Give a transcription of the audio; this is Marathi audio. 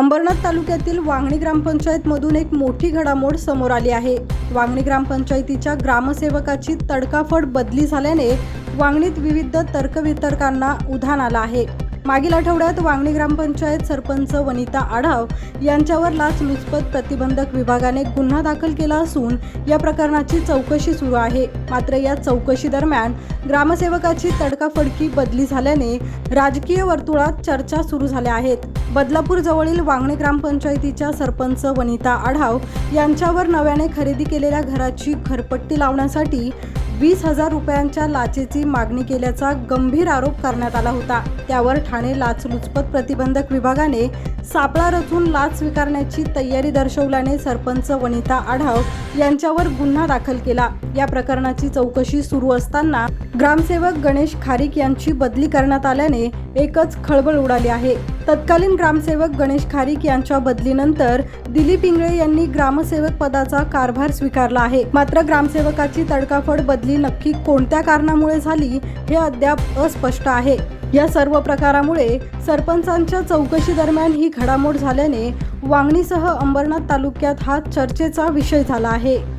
अंबरनाथ तालुक्यातील वांगणी ग्रामपंचायतमधून एक मोठी घडामोड समोर आली आहे. वांगणी ग्रामपंचायतीच्या ग्रामसेवकाची तडकाफड बदली झाल्याने वांगणीत विविध तर्कवितर्कांना उधाण आलं आहे. मागील आठवड्यात वांगणी ग्रामपंचायत सरपंच वनिता आढाव यांच्यावर लाचलुचपत प्रतिबंधक विभागाने गुन्हा दाखल केला असून या प्रकरणाची चौकशी सुरू आहे. मात्र या चौकशी दरम्यान ग्रामसेवकाची तडकाफडकी बदली झाल्याने राजकीय वर्तुळात चर्चा सुरू झाल्या आहेत. बदलापूर जवळील वांगणे ग्रामपंचायतीच्या सरपंच वनिता आढाव यांच्यावर नव्याने खरेदी केलेल्या घराची घरपट्टी लावण्यासाठी वीस हजार रुपयांच्या लाचेची मागणी केल्याचा गंभीर आरोप करण्यात आला होता. त्यावर ठाणे लाचलुचपत प्रतिबंधक विभागाने सापळा रचून लाच स्वीकारण्याची तयारी दर्शवल्याने सरपंच वनिता आढाव यांच्यावर गुन्हा दाखल केला. या प्रकरणाची चौकशी सुरू असताना ग्रामसेवक गणेश खारीक यांची बदली करण्यात आल्याने एकच खळबळ उडाली आहे. तत्कालीन ग्रामसेवक गणेश खारीक यांच्या बदलीनंतर दिलीप इंगळे यांनी ग्रामसेवक पदाचा कारभार स्वीकारला आहे. मात्र ग्रामसेवकाची तडकाफड बदली नक्की कोणत्या कारणामुळे झाली हे अद्याप अस्पष्ट आहे. या सर्व प्रकारामुळे सरपंचांच्या चौकशी दरम्यान ही घडामोड झाल्याने वांगणीसह अंबरनाथ तालुक्यात हा चर्चेचा विषय झाला आहे.